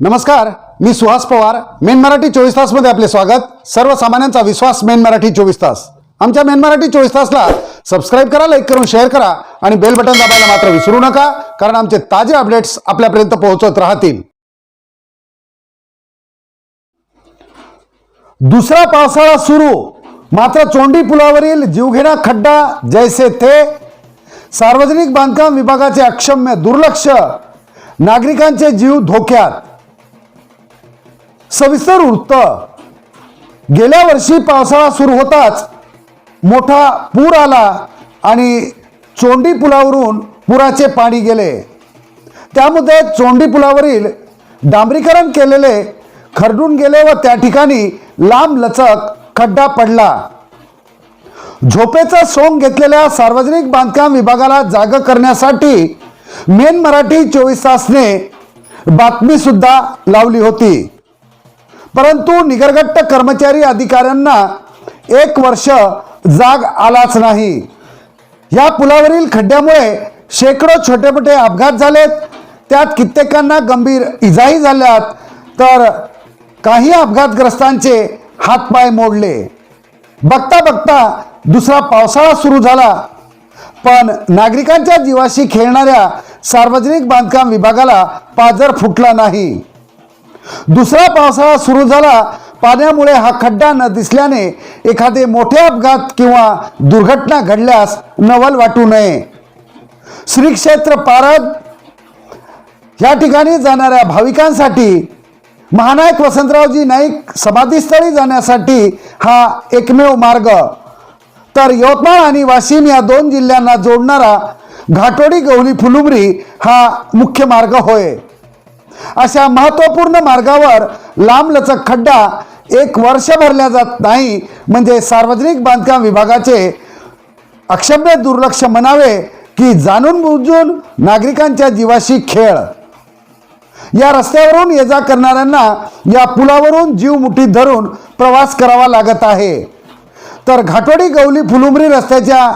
नमस्कार मी सुहास पवार. मेन मराठी चोवीस तासमध्ये आपले स्वागत. सर्वसामान्यांचा विश्वास मेन मराठी चोवीस तास. आमच्या मेन मराठी चोवीस तासला सबस्क्राईब करा लाईक करून शेअर करा आणि बेल बटन दाबायला मात्र विसरू नका कारण आमचे ताजे अपडेट्स आपल्यापर्यंत पोहोचत राहतील. दुसरा पावसाळा सुरू. मात्र चोंडी पुलावरील जीवघेणा खड्डा जैसे थे. सार्वजनिक बांधकाम विभागाचे अक्षम्य दुर्लक्ष. नागरिकांचे जीव धोक्यात. सविस्तर वृत्त. गेल्या वर्षी पावसाळा सुरू होताच मोठा पूर आला आणि चोंडी पुलावरून पुराचे पाणी गेले. त्यामध्ये चोंडी पुलावरील डांबरीकरण केलेले खरडून गेले व त्या ठिकाणी लांब लचक खड्डा पडला. झोपेचा सोंग घेतलेल्या सार्वजनिक बांधकाम विभागाला जाग करण्यासाठी मेन मराठी चोवीस तासने बातमीसुद्धा लावली होती. परंतु निगरगट्ट कर्मचारी अधिकाऱ्यांना एक वर्ष जाग आलाच नाही. या पुलावरील खड्ड्यामुळे शेकडो छोटे मोठे अपघात झालेत. त्यात कित्येकांना गंभीर इजाही झाल्यात. तर काही अपघातग्रस्तांचे हातपाय मोडले. बघता बघता दुसरा पावसाळा सुरू झाला. पण नागरिकांच्या जीवाशी खेळणाऱ्या सार्वजनिक बांधकाम विभागाला पाजर फुटला नाही. दुसरा पावसाळा सुरू झाला. पाण्यामुळे हा खड्डा न दिसल्याने एखादे मोठे अपघात किंवा दुर्घटना घडल्यास नवल वाटू नये. श्री क्षेत्र पारद या ठिकाणी जाणाऱ्या भाविकांसाठी महानायक वसंतरावजी नाईक समाधीस्थळी जाण्यासाठी हा एकमेव मार्ग. तर यवतमाळ आणि वाशिम या दोन जिल्ह्यांना जोडणारा घाटोडी गवली फुलुंब्री हा मुख्य मार्ग होय. अशा महत्त्वपूर्ण मार्गावर लांबलचक खड्डा एक वर्ष भरल्या जात नाही. म्हणजे सार्वजनिक बांधकाम विभागाचे अक्षम्य दुर्लक्ष म्हणावे की जाणून बुजून नागरिकांच्या जीवाशी खेळ. या रस्त्यावरून ये जा करणाऱ्यांना या पुलावरून जीव मुठीत धरून प्रवास करावा लागत आहे. तर घाटोडी गवली फुलुमरी रस्त्याच्या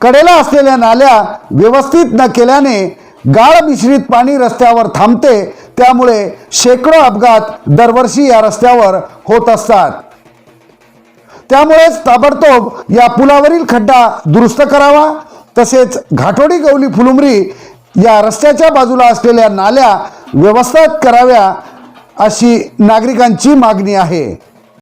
कडेला असलेल्या नाल्या व्यवस्थित न केल्याने गाळ मिश्रित पाणी रस्त्यावर थांबते त्यामुळे शेकडो अपघात दरवर्षी या रस्त्यावर होत असतात. त्यामुळेच ताबडतोब या पुलावरील खड्डा दुरुस्त करावा तसेच घाटोडी गवली फुलुमरी या रस्त्याच्या बाजूला असलेल्या नाल्या व्यवस्थित कराव्या अशी नागरिकांची मागणी आहे.